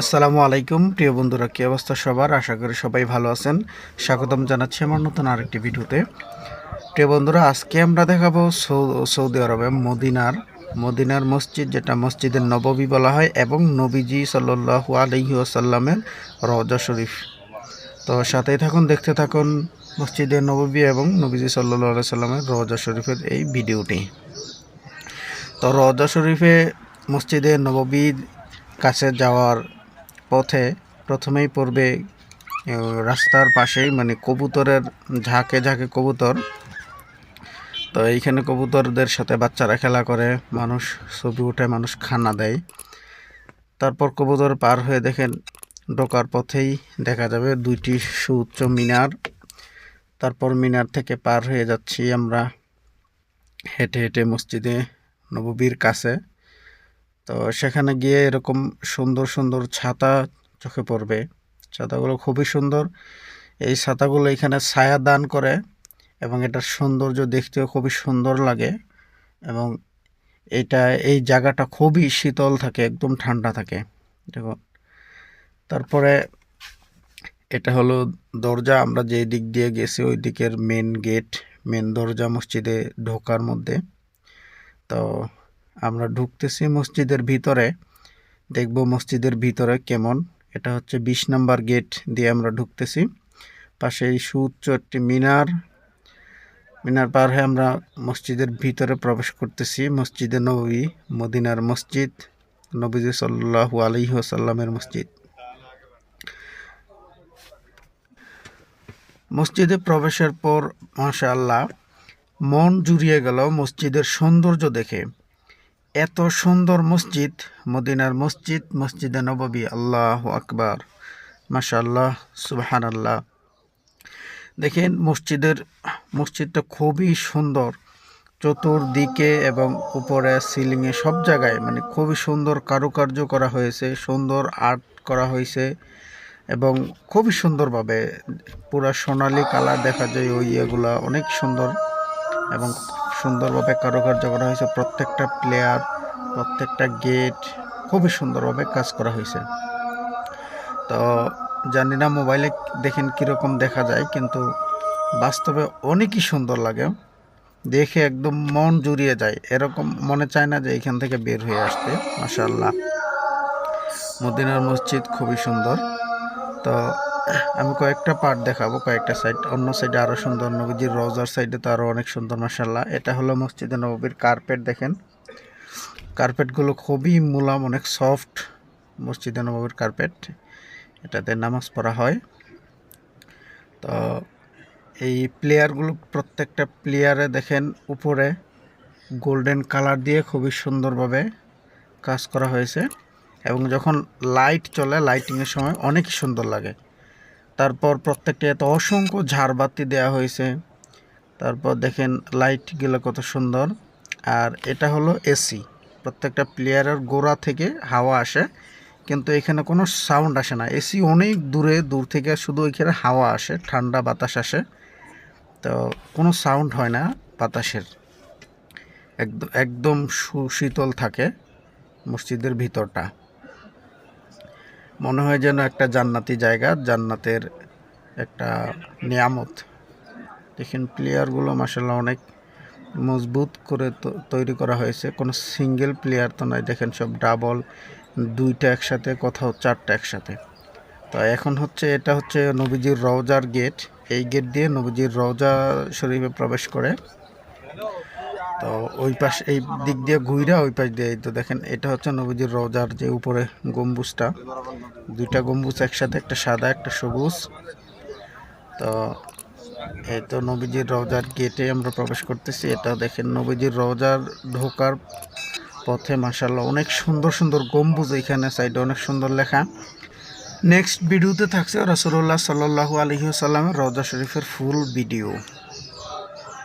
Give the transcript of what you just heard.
আসসালামু আলাইকুম, প্রিয় বন্ধুরা, কী অবস্থা সবার? আশা করি সবাই ভালো আছেন। স্বাগতম জানাচ্ছি আমার নতুন আরেকটি ভিডিওতে। প্রিয় বন্ধুরা, আজকে আমরা দেখাবো সৌদি আরবে মদিনার মদিনার মসজিদ, যেটা মসজিদের নববী বলা হয়, এবং নবীজি সাল্লাল্লাহু আলাইহি ওয়াসাল্লামের রওজা শরীফ। তো সাথেই থাকুন, দেখতে থাকুন মসজিদের নববী এবং নবীজি সাল্লাল্লাহু আলাইহি সাল্লামের রওজা শরীফের এই ভিডিওটি। তো রওজা শরীফে মসজিদে নববীর কাছে যাওয়ার পথে প্রথমেই পড়বে রাস্তার পাশেই মানে কবুতরের ঝাঁকে ঝাঁকে কবুতর। তো এইখানে কবুতরদের সাথে বাচ্চারা খেলা করে, মানুষ ছবি উঠে, মানুষ খানা দেয়। তারপর কবুতর পার হয়ে দেখেন, ঢোকার পথেই দেখা যাবে দুইটি সুউচ্চ মিনার। তারপর মিনার থেকে পার হয়ে যাচ্ছি আমরা হেঁটে হেঁটে মসজিদে নববীর কাছে। তো সেখানে গিয়ে এরকম সুন্দর সুন্দর ছাতা চোখে পড়বে। ছাতাগুলো খুবই সুন্দর। এই ছাতাগুলো এখানে ছায়া দান করে এবং এটার সৌন্দর্য দেখতেও খুবই সুন্দর লাগে এবং এটা, এই জায়গাটা খুবই শীতল থাকে, একদম ঠান্ডা থাকে। দেখুন তারপরে এটা হলো দরজা। আমরা যে দিক দিয়ে গেছি ওই দিকের মেন গেট মেন দরজা মসজিদে ঢোকার মধ্যে। তো আমরা ঢুকতেছি মসজিদের ভিতরে, দেখব মসজিদের ভিতরে কেমন। এটা হচ্ছে বিশ নাম্বার গেট দিয়ে আমরা ঢুকতেছি। পাশে সুউচ্চ একটি মিনার। মিনার পার হয়ে আমরা মসজিদের ভিতরে প্রবেশ করতেছি। মসজিদে নবী, মদিনার মসজিদ, নবীজি সাল্লাহু আলাইহি ওয়াসাল্লামের মসজিদ। মসজিদে প্রবেশের পর, মাশাআল্লাহ, মন জুড়িয়ে গেল মসজিদের সৌন্দর্য দেখে। এত সুন্দর মসজিদ, মদিনার মসজিদ, মসজিদে নববী, আল্লাহ আকবার, মাশাআল্লাহ সুবহান আল্লাহ দেখেন মসজিদের, মসজিদটা খুবই সুন্দর। চতুর্দিকে এবং উপরে সিলিংয়ে সব জায়গায় মানে খুবই সুন্দর কারুকার্য করা হয়েছে, সুন্দর আর্ট করা হয়েছে এবং খুবই সুন্দরভাবে পুরা সোনালি কালার দেখা যায় ওই ইয়েগুলা, অনেক সুন্দর এবং সুন্দরভাবে কারুকার্য করা হয়েছে। প্রত্যেকটা প্লেয়ার প্রত্যেকটা গেট খুবই সুন্দরভাবে কাজ করা হয়েছে। তো জানি না মোবাইলে দেখেন কীরকম দেখা যায়, কিন্তু বাস্তবে অনেকই সুন্দর লাগে। দেখে একদম মন জুড়িয়ে যায়। এরকম মনে চায় না যে এখান থেকে বের হয়ে আসতে মাশাল্লাহ মদিনার মসজিদ খুবই সুন্দর। তো আমি কয়েকটা পার্ট দেখাবো, কয়েকটা সাইড অন্য সাইডে আরও সুন্দর নবীজির রোজার সাইডে তো আরও অনেক সুন্দর মাসাল্লাহ এটা হলো মসজিদে নবীর কার্পেট দেখেন। কার্পেটগুলো খুবই মুলাম, অনেক সফট মসজিদে নবীর কার্পেট এটাতে নামাজ পড়া হয়। তো এই প্লেয়ারগুলো প্রত্যেকটা প্লেয়ারে দেখেন, উপরে গোল্ডেন কালার দিয়ে খুবই সুন্দরভাবে কাজ করা হয়েছে। এবং যখন লাইট চলে লাইটিংয়ের সময় অনেক সুন্দর লাগে। তারপর প্রত্যেকটা এত অসংখ্য ঝাড়বাতি দেওয়া হয়েছে। তারপর দেখেন লাইটগুলো কত সুন্দর। আর এটা হলো এসি প্রত্যেকটা প্লেয়ারের গোড়া থেকে হাওয়া আসে, কিন্তু এখানে কোনো সাউন্ড আসে না। এসি অনেক দূরে, দূর থেকে শুধু এখানে হাওয়া আসে, ঠান্ডা বাতাস আসে। তো কোনো সাউন্ড হয় না বাতাসের। একদম একদম সুশীতল থাকে মসজিদের ভিতরটা। মনে হয় যেন একটা জান্নাতি জায়গা, জান্নাতের একটা নিয়ামত। দেখেন প্লেয়ারগুলো মাসাল্লাহ অনেক মজবুত করে তৈরি করা হয়েছে। কোনো সিঙ্গেল প্লেয়ার তো নয়, দেখেন সব ডাবল দুইটা একসাথে, কোথাও চারটা একসাথে। তো এখন হচ্ছে, এটা হচ্ছে নবীজির রওজার গেট এই গেট দিয়ে নবীজির রওজা শরীফে প্রবেশ করে। তো ওই পাশ, এই দিক দিয়ে ঘুইরা ওই পাশ দিয়ে তো দেখেন, এটা হচ্ছে নবীজির রওজার যে উপরে গম্বুজটা। দুইটা গম্বুজ একসাথে, একটা সাদা, একটা সবুজ। তো এই তো নবীজির রওজার গেটে আমরা প্রবেশ করতেছি। এটা দেখেন, নবীজির রওজার ঢোকার পথে মাসাল্লাহ অনেক সুন্দর সুন্দর গম্বুজ এখানে, সাইডে অনেক সুন্দর লেখা। নেক্সট ভিডিওতে থাকছে রসুল্লাহ সাল্লাহু আলহি সাল্লামের রওজা শরীফের ফুল ভিডিও।